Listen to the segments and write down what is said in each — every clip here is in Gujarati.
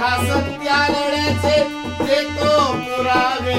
ખાસ પ્યારણે છે તે તો પુરાવે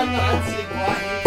I'm Mann anziehen. Boah,